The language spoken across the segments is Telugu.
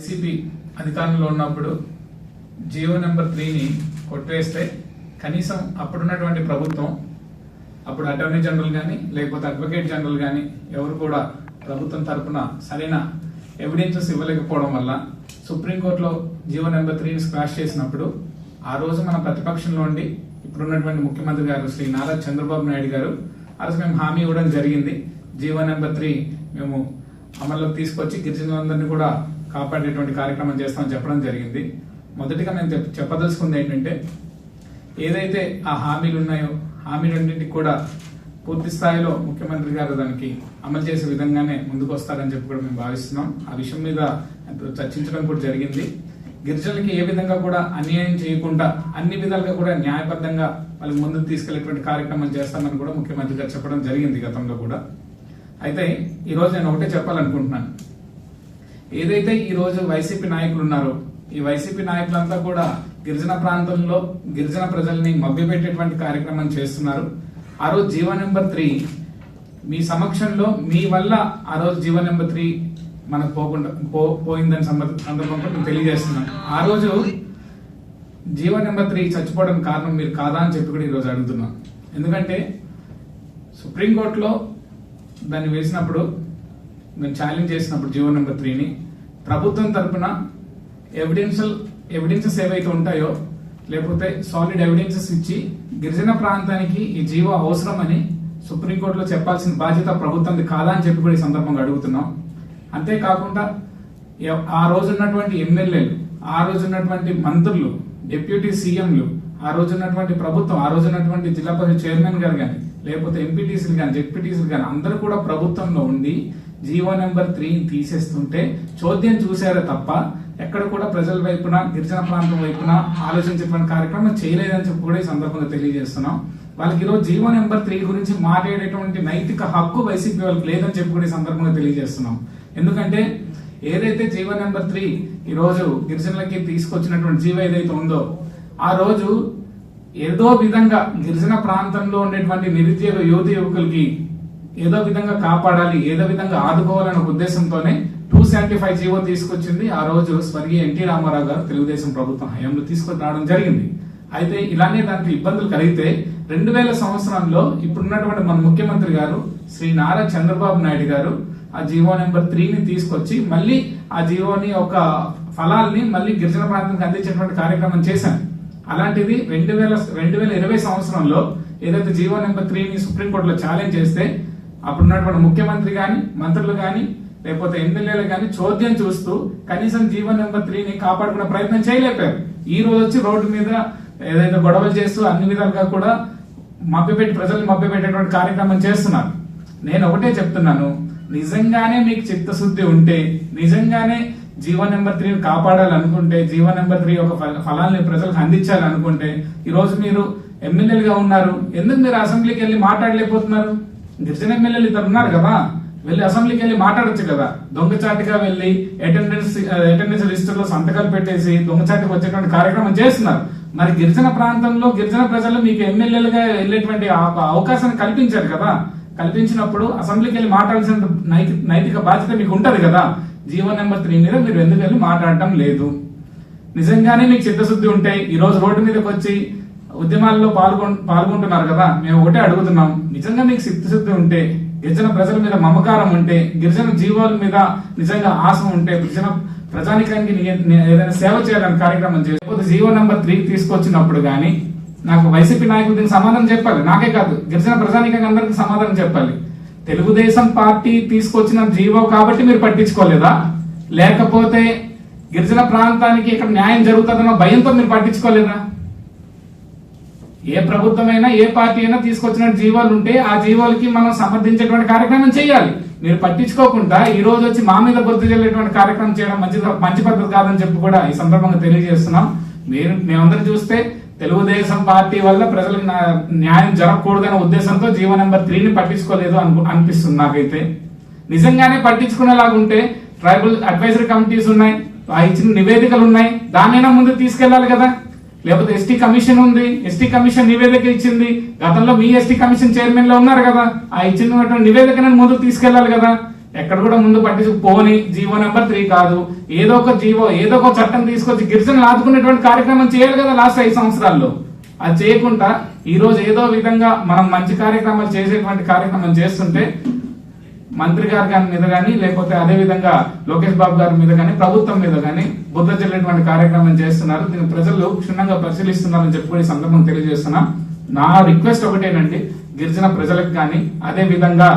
వైసీపీ అధికారంలో ఉన్నప్పుడు జియో నెంబర్ త్రీని కొట్టివేస్తే కనీసం అప్పుడున్నటువంటి ప్రభుత్వం అప్పుడు అటార్నీ జనరల్ కానీ లేకపోతే అడ్వకేట్ జనరల్ కానీ ఎవరు కూడా ప్రభుత్వం తరపున సరైన ఎవిడెన్సెస్ ఇవ్వలేకపోవడం వల్ల సుప్రీంకోర్టులో జియో నెంబర్ త్రీని స్క్రాష్ చేసినప్పుడు ఆ రోజు మన ప్రతిపక్షంలో ఉండి ఇప్పుడున్నటువంటి ముఖ్యమంత్రి గారు శ్రీ నారా చంద్రబాబు నాయుడు గారు ఆ రోజు మేము హామీ ఇవ్వడం జరిగింది. జియో నెంబర్ త్రీ మేము అమల్లోకి తీసుకొచ్చి గిరిజనులందరినీ కూడా కాపాడేటువంటి కార్యక్రమం చేస్తామని చెప్పడం జరిగింది. మొదటిగా నేను చెప్- చెప్పదలుచుకుంది ఏంటంటే ఏదైతే ఆ హామీలు ఉన్నాయో హామీలన్నింటికి కూడా పూర్తి స్థాయిలో ముఖ్యమంత్రి గారు దానికి అమలు చేసే విధంగానే ముందుకు వస్తారని చెప్పి కూడా మేము భావిస్తున్నాం. ఆ విషయం మీద చర్చించడం కూడా జరిగింది. గిరిజనులకి ఏ విధంగా కూడా అన్యాయం చేయకుండా అన్ని విధాలుగా కూడా న్యాయబద్ధంగా వాళ్ళకి ముందుకు తీసుకెళ్ళేటువంటి కార్యక్రమం చేస్తామని కూడా ముఖ్యమంత్రి గారు చెప్పడం జరిగింది గతంలో కూడా. అయితే ఈరోజు నేను ఒకటే చెప్పాలనుకుంటున్నాను. ఏదైతే ఈ రోజు వైసీపీ నాయకులు ఉన్నారో ఈ వైసీపీ నాయకులంతా కూడా గిరిజన ప్రాంతంలో గిరిజన ప్రజల్ని మభ్యపెట్టేటువంటి కార్యక్రమం చేస్తున్నారు. ఆ రోజు జీవో నెంబర్ త్రీ మీ సమక్షంలో మీ వల్ల ఆ రోజు జీవో నెంబర్ త్రీ మనకు పోకుండా పో పోయిందని సందర్భ- తెలియజేస్తున్నాను ఆ రోజు జీవో నెంబర్ త్రీ చచ్చిపోవడం కారణం మీరు కాదా అని చెప్పి కూడా ఈరోజు అడుగుతున్నాను ఎందుకంటే సుప్రీంకోర్టులో దాన్ని వేసినప్పుడు మేము ఛాలెంజ్ చేసినప్పుడు జీవో నెంబర్ త్రీని ప్రభుత్వం తరపున ఎవిడెన్షియల్ ఎవిడెన్సెస్ ఏవైతే ఉంటాయో లేకపోతే సాలిడ్ ఎవిడెన్సెస్ ఇచ్చి గిరిజన ప్రాంతానికి ఈ జీవో అవసరమని సుప్రీంకోర్టులో చెప్పాల్సిన బాధ్యత ప్రభుత్వంది కాదా అని చెప్పి కూడా ఈ సందర్భంగా అడుగుతున్నాం. అంతేకాకుండా ఆ రోజు ఉన్నటువంటి ఎమ్మెల్యేలు ఆ రోజు ఉన్నటువంటి మంత్రులు డిప్యూటీ సీఎంలు ఆ రోజు ఉన్నటువంటి ప్రభుత్వం ఆ రోజు ఉన్నటువంటి జిల్లా పరిషత్ చైర్మన్ గారు కానీ లేకపోతే ఎంపీటీసీలు కానీ జెడ్పీటీసీలు కానీ అందరూ కూడా ప్రభుత్వంలో ఉండి జీవో నెంబర్ త్రీని తీసేస్తుంటే చోద్యం చూశారే తప్ప ఎక్కడ కూడా ప్రజల వైపున గిరిజన ప్రాంతం వైపున ఆలోచించేటువంటి కార్యక్రమం చేయలేదని చెప్పి కూడా ఈ సందర్భంగా తెలియజేస్తున్నాం. వాళ్ళకి ఈరోజు జీవో నెంబర్ త్రీ గురించి మాట్లాడేటువంటి నైతిక హక్కు వైసీపీ వాళ్ళకి లేదని చెప్పి కూడా ఈ సందర్భంగా తెలియజేస్తున్నాం. ఎందుకంటే ఏదైతే జీవో నెంబర్ త్రీ ఈ రోజు గిరిజనులకి తీసుకొచ్చినటువంటి జీవో ఏదైతే ఉందో ఆ రోజు ఏదో విధంగా గిరిజన ప్రాంతంలో ఉండేటువంటి నిరుద్యోగ యువత యువకులకి ఏదో విధంగా కాపాడాలి ఏదో విధంగా ఆదుకోవాలనే ఉద్దేశంతోనే టూ సెవెంటీ ఫైవ్ జీవో తీసుకొచ్చింది. ఆ రోజు స్వర్గీయ ఎన్టీ రామారావు గారు తెలుగుదేశం ప్రభుత్వం హయాంలో తీసుకొని రావడం జరిగింది. అయితే ఇలానే దానికి ఇబ్బందులు కలిగితే రెండు వేల సంవత్సరంలో ఇప్పుడున్నటువంటి మన ముఖ్యమంత్రి గారు శ్రీ నారా చంద్రబాబు నాయుడు గారు ఆ జీవో నెంబర్ త్రీని తీసుకొచ్చి మళ్ళీ ఆ జీవోని ఒక ఫలాల్ని మళ్ళీ గిరిజన ప్రాంతానికి అందించేటువంటి కార్యక్రమం చేశాను అలాంటిది రెండు వేల రెండు వేల ఇరవై సంవత్సరంలో ఏదైతే జీవో నెంబర్ త్రీని సుప్రీంకోర్టులో ఛాలెంజ్ చేస్తే అప్పుడున్నటువంటి ముఖ్యమంత్రి కానీ మంత్రులు కానీ లేకపోతే ఎమ్మెల్యేలు కానీ చోద్యం చూస్తూ కనీసం జీవో నెంబర్ త్రీని కాపాడుకునే ప్రయత్నం చేయలేపారు ఈ రోజు వచ్చి రోడ్డు మీద ఏదైతే గొడవలు చేస్తూ అన్ని విధాలుగా కూడా మభ్యపెట్టి ప్రజల్ని మభ్యపెట్టేటువంటి కార్యక్రమం చేస్తున్నారు. నేను ఒకటే చెప్తున్నాను. నిజంగానే మీకు చిత్తశుద్ధి ఉంటే నిజంగానే జీవో నెంబర్ త్రీ కాపాడాలనుకుంటే జీవో నెంబర్ త్రీ ఒక ఫల- ఫలాల్ని ప్రజలకు అందించాలనుకుంటే ఈరోజు మీరు ఎమ్మెల్యేలుగా ఉన్నారు. ఎందుకు మీరు అసెంబ్లీకి వెళ్ళి మాట్లాడలేకపోతున్నారు? గిరిజన ఎమ్మెల్యేలు ఇద్దరు ఉన్నారు కదా. వెళ్ళి అసెంబ్లీకి వెళ్ళి మాట్లాడచ్చు కదా. దొంగచాటిగా వెళ్ళి అటెండెన్స్ అటెండెన్స్ లిస్టులో సంతకాలు పెట్టేసి దొంగచాటికి వచ్చేటువంటి కార్యక్రమం చేస్తున్నారు. మరి గిరిజన ప్రాంతంలో గిరిజన ప్రజలు మీకు ఎమ్మెల్యేలుగా వెళ్ళేటువంటి అవకాశాన్ని కల్పించారు కదా. కల్పించినప్పుడు అసెంబ్లీకి వెళ్ళి మాట్లాడాల్సిన నైతిక బాధ్యత మీకు ఉంటది కదా. జీవో నెంబర్ త్రీ మీద మీరు ఎందుకు వెళ్ళి మాట్లాడటం లేదు? నిజంగానే మీకు చిత్తశుద్ధి ఉంటే ఈ రోజు రోడ్డు మీదకి వచ్చి ఉద్యమాల్లో పాల్గొ పాల్గొంటున్నారు కదా మేము ఒకటే అడుగుతున్నాం. నిజంగా మీకు చిత్తశుద్ధి ఉంటే గిరిజన ప్రజల మీద మమకారం ఉంటే గిరిజన జీవాల మీద నిజంగా ఆశ ఉంటే గిరిజన ప్రజానికానికి ఏదైనా సేవ చేయాలని కార్యక్రమం చేయకపోతే జీవో నెంబర్ త్రీ తీసుకొచ్చినప్పుడు కానీ నాకు వైసీపీ నాయకులు దీనికి సమాధానం చెప్పాలి. నాకే కాదు గిరిజన ప్రజానికంగా అందరికి సమాధానం చెప్పాలి. తెలుగుదేశం పార్టీ తీసుకొచ్చిన జీవో కాబట్టి మీరు పట్టించుకోలేదా? లేకపోతే గిరిజన ప్రాంతానికి ఇక్కడ న్యాయం జరుగుతుందన్న భయంతో మీరు పట్టించుకోలేదా? ఏ ప్రభుత్వమైనా ఏ పార్టీ అయినా తీసుకొచ్చిన జీవాలు ఉంటే ఆ జీవాలకి మనం సమర్థించేటువంటి కార్యక్రమం చేయాలి. మీరు పట్టించుకోకుండా ఈ రోజు వచ్చి మా మీద బుద్ధి చెల్లేటువంటి కార్యక్రమం చేయడం మంచి మంచి పద్ధతి కాదని చెప్పి కూడా ఈ సందర్భంగా తెలియజేస్తున్నాం. మీరు మేమందరం చూస్తే తెలుగుదేశం పార్టీ వల్ల ప్రజలకు న్యాయం జరగకూడదనే ఉద్దేశంతో జీవో నెంబర్ త్రీని పట్టించుకోలేదు అను అనిపిస్తుంది నాకైతే. నిజంగానే పట్టించుకునేలాగా ఉంటే ట్రైబల్ అడ్వైజరీ కమిటీస్ ఉన్నాయి ఆ ఇచ్చిన నివేదికలు ఉన్నాయి దానైనా ముందు తీసుకెళ్ళాలి కదా. లేకపోతే ఎస్టీ కమిషన్ ఉంది ఎస్టీ కమిషన్ నివేదిక ఇచ్చింది గతంలో మీ ఎస్టీ కమిషన్ చైర్మన్లో ఉన్నారు కదా ఆ ఇచ్చినటువంటి నివేదికను ముందుకు తీసుకెళ్ళాలి కదా. ఎక్కడ కూడా ముందు పట్టించు పోని జీవో నెంబర్ త్రీ కాదు. ఏదో ఒక జీవో ఏదో ఒక చట్టం తీసుకొచ్చి గిరిజనులు ఆదుకునేటువంటి కార్యక్రమం చేయాలి కదా లాస్ట్ ఐదు సంవత్సరాల్లో. అది చేయకుండా ఈ రోజు ఏదో విధంగా మనం మంచి కార్యక్రమాలు చేసేటువంటి కార్యక్రమం చేస్తుంటే మంత్రి గారి గారి మీద కానీ లేకపోతే అదే విధంగా లోకేష్ బాబు గారి మీద కానీ ప్రభుత్వం మీద కానీ బుద్ధ చెల్లేటువంటి కార్యక్రమం చేస్తున్నారు. దీన్ని ప్రజలు క్షుణ్ణంగా పరిశీలిస్తున్నారని చెప్పి కూడా ఈ సందర్భం తెలియజేస్తున్నా. నా రిక్వెస్ట్ ఒకటేనండి గిరిజన ప్రజలకు కానీ అదే విధంగా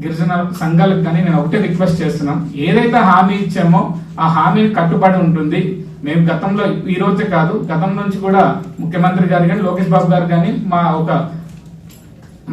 గిరిజన సంఘాలకు కానీ నేను ఒకటే రిక్వెస్ట్ చేస్తున్నాం. ఏదైతే హామీ ఇచ్చామో ఆ హామీ కట్టుబడి ఉంటుంది. మేము గతంలో ఈ రోజే కాదు గతం నుంచి కూడా ముఖ్యమంత్రి గారు కానీ లోకేష్ బాబు గారు కానీ మా ఒక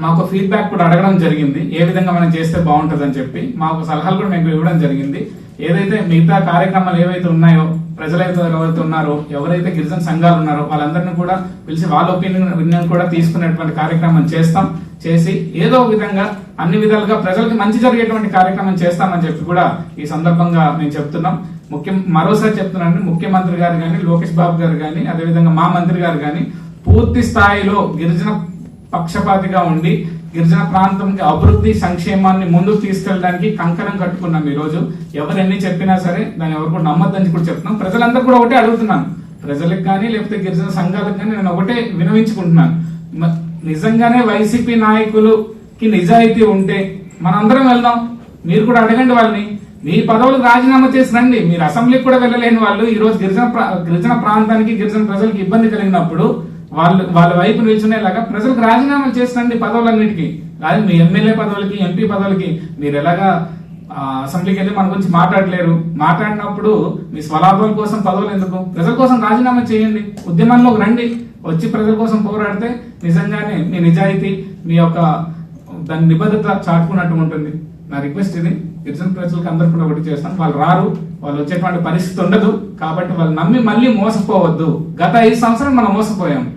మాకు ఫీడ్బ్యాక్ కూడా అడగడం జరిగింది. ఏ విధంగా మనం చేస్తే బాగుంటుంది అని చెప్పి మాకు సలహాలు కూడా మేము ఇవ్వడం జరిగింది. ఏదైతే మిగతా కార్యక్రమాలు ఏవైతే ఉన్నాయో ప్రజలైతే ఎవరైతే ఉన్నారో ఎవరైతే గిరిజన సంఘాలు ఉన్నారో వాళ్ళందరినీ కూడా పిలిచి వాళ్ళ ఒపీనియన్ విన్నర్ కూడా తీసుకునేటువంటి కార్యక్రమం చేస్తాం. చేసి ఏదో విధంగా అన్ని విధాలుగా ప్రజలకు మంచి జరిగేటువంటి కార్యక్రమం చేస్తామని చెప్పి కూడా ఈ సందర్భంగా మేము చెప్తున్నాం. ముఖ్యం మరోసారి చెప్తున్నాను ముఖ్యమంత్రి గారు కానీ లోకేష్ బాబు గారు కానీ అదేవిధంగా మా మంత్రి గారు కానీ పూర్తి స్థాయిలో గిరిజన పక్షపాతిగా ఉండి గిరిజన ప్రాంతంకి అభివృద్ధి సంక్షేమాన్ని ముందుకు తీసుకెళ్ళడానికి కంకణం కట్టుకున్నాం ఈరోజు. ఎవరు ఎన్ని చెప్పినా సరే దాన్ని ఎవరు కూడా నమ్మద్దని కూడా చెప్తున్నాం. ప్రజలందరూ కూడా ఒకటే అడుగుతున్నాను. ప్రజలకు కానీ లేకపోతే గిరిజన సంఘాలకు కానీ నేను ఒకటే వినవించుకుంటున్నాను. నిజంగానే వైసీపీ నాయకులుకి నిజాయితీ ఉంటే మనందరం వెళ్దాం. మీరు కూడా అడగండి వాళ్ళని. మీ పదవులకు రాజీనామా చేసి రండి మీరు అసెంబ్లీకి కూడా వెళ్ళలేని వాళ్ళు ఈరోజు గిరిజన ప్రా- గిరిజన ప్రాంతానికి గిరిజన ప్రజలకు ఇబ్బంది కలిగినప్పుడు వాళ్ళు వాళ్ళ వైపు నిల్చునేలాగా ప్రజలకు రాజీనామాలు చేసి పదవులన్నిటికీ. కాదు మీ ఎమ్మెల్యే పదవులకి ఎంపీ పదవులకి మీరు ఎలాగా అసెంబ్లీకి వెళ్ళి మన గురించి మాట్లాడలేరు. మాట్లాడినప్పుడు మీ స్వలాభాల కోసం పదవులు ఎందుకు? ప్రజల కోసం రాజీనామా చేయండి. ఉద్యమంలోకి రండి. వచ్చి ప్రజల కోసం పోరాడితే నిజంగానే మీ నిజాయితీ మీ యొక్క దాని నిబద్ధత చాటుకున్నట్టు ఉంటుంది. నా రిక్వెస్ట్ ఇది. గిరిజన ప్రజలకు అందరు కూడా ఒకటి చేస్తాం వాళ్ళు రారు. వాళ్ళు వచ్చేటువంటి పరిస్థితి ఉండదు. కాబట్టి వాళ్ళు నమ్మి మళ్ళీ మోసపోవద్దు. గత ఐదు సంవత్సరం మనం మోసపోయాం.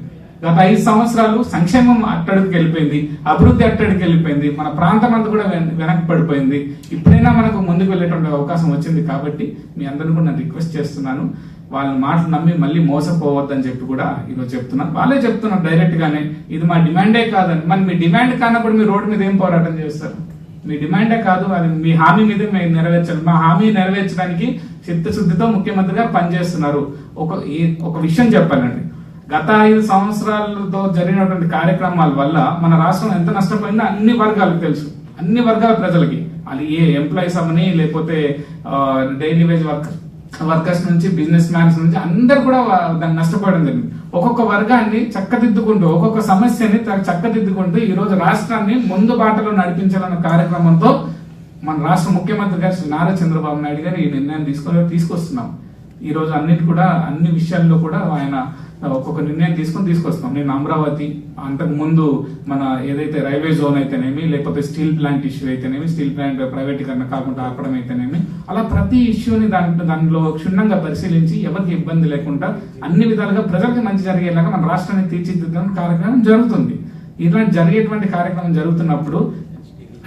గత ఐదు సంవత్సరాలు సంక్షేమం అట్టడికి వెళ్ళిపోయింది అభివృద్ధి అట్టడికి వెళ్ళిపోయింది మన ప్రాంతం అంతా కూడా వెన- వెనక్కి పడిపోయింది. ఇప్పుడైనా మనకు ముందుకు వెళ్ళేటువంటి అవకాశం వచ్చింది కాబట్టి మీ అందరిని కూడా నేను రిక్వెస్ట్ చేస్తున్నాను. వాళ్ళ మాటలు నమ్మి మళ్ళీ మోసపోవద్దని చెప్పి కూడా ఈరోజు చెప్తున్నాను. వాళ్ళే చెప్తున్నారు డైరెక్ట్ గానే ఇది మా డిమాండే కాదని. మరి మీ డిమాండ్ కానప్పుడు మీ రోడ్డు మీద ఏం పోరాటం చేస్తారు? మీ డిమాండే కాదు అది మీ హామీ మీద మేము నెరవేర్చాలి మా హామీ నెరవేర్చడానికి చిత్తశుద్ధితో ముఖ్యమంత్రి గారు పనిచేస్తున్నారు. ఒక ఒక విషయం చెప్పాలండి. గత ఐదు సంవత్సరాలతో జరిగినటువంటి కార్యక్రమాల వల్ల మన రాష్ట్రం ఎంత నష్టపోయిందో అన్ని వర్గాలకు తెలుసు. అన్ని వర్గాల ప్రజలకి. అది ఏ ఎంప్లాయీస్ అవని లేకపోతే డైలీ వేజ్ వర్కర్ వర్కర్స్ నుంచి బిజినెస్ మ్యాన్స్ నుంచి అందరు కూడా దాన్ని నష్టపోవడం జరిగింది. ఒక్కొక్క వర్గాన్ని చక్కదిద్దుకుంటూ ఒక్కొక్క సమస్యని చక్కదిద్దుకుంటూ ఈ రోజు రాష్ట్రాన్ని ముందు బాటలో నడిపించాలన్న కార్యక్రమంతో మన రాష్ట్ర ముఖ్యమంత్రి గారు శ్రీ నారా చంద్రబాబు నాయుడు గారు ఈ నిర్ణయం తీసుకొని తీసుకొస్తున్నాం. ఈ రోజు అన్నిటి కూడా అన్ని విషయాల్లో కూడా ఆయన ఒక్కొక్క నిర్ణయం తీసుకొని తీసుకొస్తాం. నేను అమరావతి అంతకు ముందు మన ఏదైతే రైల్వే జోన్ అయితేనేమి లేకపోతే స్టీల్ ప్లాంట్ ఇష్యూ అయితేనేమి స్టీల్ ప్లాంట్ ప్రైవేటీకరణ కాకుండా ఆపడం అయితేనేమి అలా ప్రతి ఇష్యూని దాంట్లో దానిలో క్షుణ్ణంగా పరిశీలించి ఎవరికి ఇబ్బంది లేకుండా అన్ని విధాలుగా ప్రజలకు మంచి జరిగేలాగా మన రాష్ట్రాన్ని తీర్చిదిద్దడం కార్యక్రమం జరుగుతుంది. ఇలాంటి జరిగేటువంటి కార్యక్రమం జరుగుతున్నప్పుడు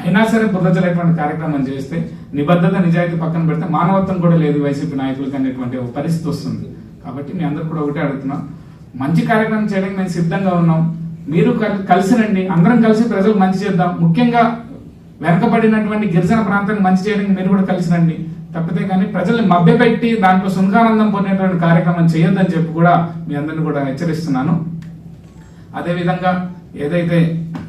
అయినా సరే బుర్రజలేటువంటి కార్యక్రమం చేస్తే నిబద్ధత నిజాయితీ పక్కన పెడితే మానవత్వం కూడా లేదు వైసీపీ నాయకులకి అనేటువంటి ఒక పరిస్థితి వస్తుంది. కాబట్టి మీ అందరు కూడా ఒకటే అడుగుతున్నాం మంచి కార్యక్రమం చేయడానికి మేము సిద్ధంగా ఉన్నాం. మీరు కలిసి రండి. అందరం కలిసి ప్రజలకు మంచి చేద్దాం. ముఖ్యంగా వెనకబడినటువంటి గిరిజన ప్రాంతానికి మంచి చేయడానికి మీరు కూడా కలిసి రండి. తప్పితే కానీ ప్రజల్ని మభ్యపెట్టి దాంట్లో సునకానందం పొందేటువంటి కార్యక్రమం చేయొద్దని చెప్పి కూడా మీ అందరిని కూడా హెచ్చరిస్తున్నాను. అదేవిధంగా ఏదైతే